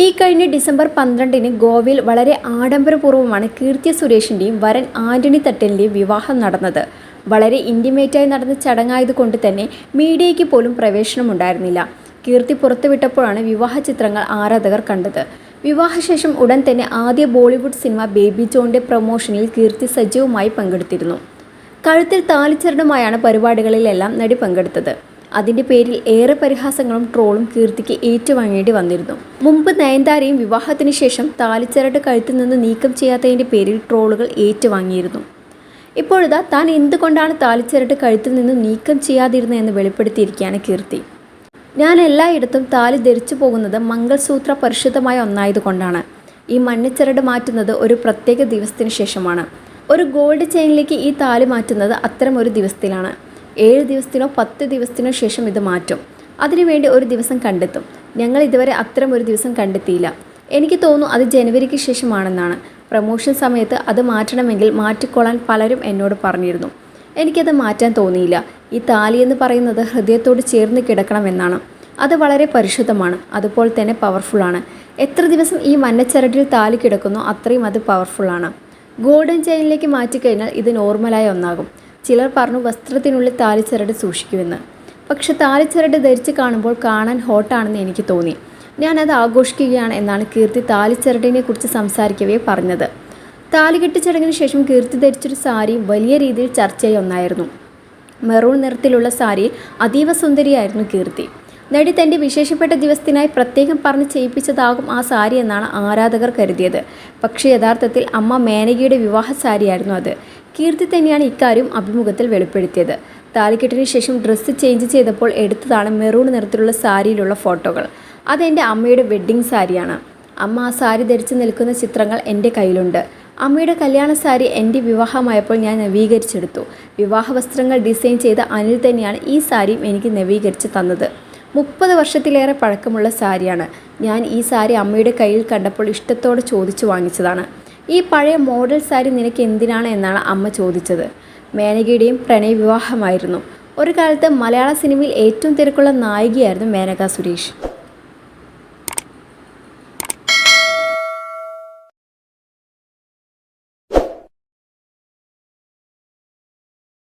ഈ കഴിഞ്ഞ ഡിസംബർ പന്ത്രണ്ടിന് ഗോവയിൽ വളരെ ആഡംബരപൂർവമാണ് കീർത്തി സുരേഷിന്റെയും വരൻ ആന്റണി തട്ടലിന്റെയും വിവാഹം നടന്നത്. വളരെ ഇന്റിമേറ്റായി നടന്ന ചടങ്ങായതുകൊണ്ട് തന്നെ മീഡിയയ്ക്ക് പോലും പ്രവേശനമുണ്ടായിരുന്നില്ല. കീർത്തി പുറത്തുവിട്ടപ്പോഴാണ് വിവാഹ ചിത്രങ്ങൾ ആരാധകർ കണ്ടത്. വിവാഹശേഷം ഉടൻ തന്നെ ആദ്യ ബോളിവുഡ് സിനിമ ബേബി ജോണിന്റെ പ്രൊമോഷനിൽ കീർത്തി സജീവമായി പങ്കെടുത്തിരുന്നു. കഴുത്തിൽ താലിച്ചരടുമായാണ് പരിപാടികളിലെല്ലാം നടി പങ്കെടുത്തത്. അതിന്റെ പേരിൽ ഏറെ പരിഹാസങ്ങളും ട്രോളും കീർത്തിക്ക് ഏറ്റുവാങ്ങേണ്ടി വന്നിരുന്നു. മുമ്പ് നയൻതാരയും വിവാഹത്തിന് ശേഷം താലിച്ചരട് കഴുത്തിൽ നിന്ന് നീക്കം ചെയ്യാത്തതിന്റെ പേരിൽ ട്രോളുകൾ ഏറ്റുവാങ്ങിയിരുന്നു. ഇപ്പോഴിതാ താൻ എന്തുകൊണ്ടാണ് താലിച്ചരട്ട് കഴുത്തിൽ നിന്ന് നീക്കം ചെയ്യാതിരുന്നതെന്ന് വെളിപ്പെടുത്തിയിരിക്കുകയാണ് കീർത്തി. ഞാൻ എല്ലായിടത്തും താലി ധരിച്ചു പോകുന്നത് മംഗൾസൂത്ര പരിശുദ്ധമായ ഒന്നായതുകൊണ്ടാണ്. ഈ മണ്ണിച്ചരട് മാറ്റുന്നത് ഒരു പ്രത്യേക ദിവസത്തിന് ശേഷമാണ്. ഒരു ഗോൾഡ് ചെയിനിലേക്ക് ഈ താലി മാറ്റുന്നത് അത്തരം ഒരു ദിവസത്തിലാണ്. ഏഴ് ദിവസത്തിനോ പത്ത് ദിവസത്തിനോ ശേഷം ഇത് മാറ്റും. അതിനുവേണ്ടി ഒരു ദിവസം കണ്ടെത്തും. ഞങ്ങൾ ഇതുവരെ അത്തരം ഒരു ദിവസം കണ്ടെത്തിയില്ല. എനിക്ക് തോന്നുന്നു അത് ജനുവരിക്ക് ശേഷമാണെന്നാണ്. പ്രമോഷൻ സമയത്ത് അത് മാറ്റണമെങ്കിൽ മാറ്റിക്കൊള്ളാൻ പലരും എന്നോട് പറഞ്ഞിരുന്നു. എനിക്കത് മാറ്റാൻ തോന്നിയില്ല. ഈ താലി എന്ന് പറയുന്നത് ഹൃദയത്തോട് ചേർന്ന് കിടക്കണമെന്നാണ് അത് വളരെ പരിശുദ്ധമാണ്. അതുപോലെ തന്നെ പവർഫുള്ളാണ് എത്ര ദിവസം ഈ മഞ്ഞച്ചരടിൽ താലി കിടക്കുന്നു അത്രയും അത് പവർഫുള്ളാണ് ഗോൾഡൻ ചെയിനിലേക്ക് മാറ്റിക്കഴിഞ്ഞാൽ ഇത് നോർമലായി ഒന്നാകും. ചിലർ പറഞ്ഞു വസ്ത്രത്തിനുള്ളിൽ താലിച്ചരട് സൂക്ഷിക്കുമെന്ന്. പക്ഷെ താലിച്ചരട് ധരിച്ച് കാണുമ്പോൾ കാണാൻ ഹോട്ടാണെന്ന് എനിക്ക് തോന്നി. ഞാനത് ആഘോഷിക്കുകയാണ് എന്നാണ് കീർത്തി താലിച്ചരടിനെ കുറിച്ച് സംസാരിക്കവേ പറഞ്ഞത്. താലികെട്ട് ചടങ്ങിന് ശേഷം കീർത്തി ധരിച്ചൊരു സാരി വലിയ രീതിയിൽ ചർച്ചയായി ഒന്നായിരുന്നു. മെറൂൺ നിറത്തിലുള്ള സാരി അതീവ സുന്ദരിയായിരുന്നു കീർത്തി. നടി തന്റെ വിശേഷപ്പെട്ട ദിവസത്തിനായി പ്രത്യേകം പറഞ്ഞ് ചെയ്യിപ്പിച്ചതാകും ആ സാരി എന്നാണ് ആരാധകർ കരുതിയത്. പക്ഷേ യഥാർത്ഥത്തിൽ അമ്മ മേനകയുടെ വിവാഹ സാരിയായിരുന്നു അത്. കീർത്തി തന്നെയാണ് ഇക്കാര്യം അഭിമുഖത്തിൽ വെളിപ്പെടുത്തിയത്. താലിക്കെട്ടിന് ശേഷം ഡ്രസ്സ് ചേഞ്ച് ചെയ്തപ്പോൾ എടുത്തതാണ് മെറൂൺ നിറത്തിലുള്ള സാരിയിലുള്ള ഫോട്ടോകൾ. അതെന്റെ അമ്മയുടെ വെഡ്ഡിംഗ് സാരിയാണ്. അമ്മ ആ സാരി ധരിച്ച് നിൽക്കുന്ന ചിത്രങ്ങൾ എന്റെ കയ്യിലുണ്ട്. അമ്മയുടെ കല്യാണ സാരി എന്റെ വിവാഹമായപ്പോൾ ഞാൻ നവീകരിച്ചെടുത്തു. വിവാഹ വസ്ത്രങ്ങൾ ഡിസൈൻ ചെയ്ത അനിൽ തന്നെയാണ് ഈ സാരിയും എനിക്ക് നവീകരിച്ച് തന്നത്. മുപ്പത് വർഷത്തിലേറെ പഴക്കമുള്ള സാരിയാണ്. ഞാൻ ഈ സാരി അമ്മയുടെ കയ്യിൽ കണ്ടപ്പോൾ ഇഷ്ടത്തോടെ ചോദിച്ചു വാങ്ങിച്ചതാണ്. ഈ പഴയ മോഡൽ സാരി നിനക്ക് എന്തിനാണ് എന്നാണ് അമ്മ ചോദിച്ചത്. മേനകയുടെയും പ്രണയ വിവാഹമായിരുന്നു. ഒരു കാലത്ത് മലയാള സിനിമയിൽ ഏറ്റവും തിരക്കുള്ള നായികയായിരുന്നു മേനക സുരേഷ്.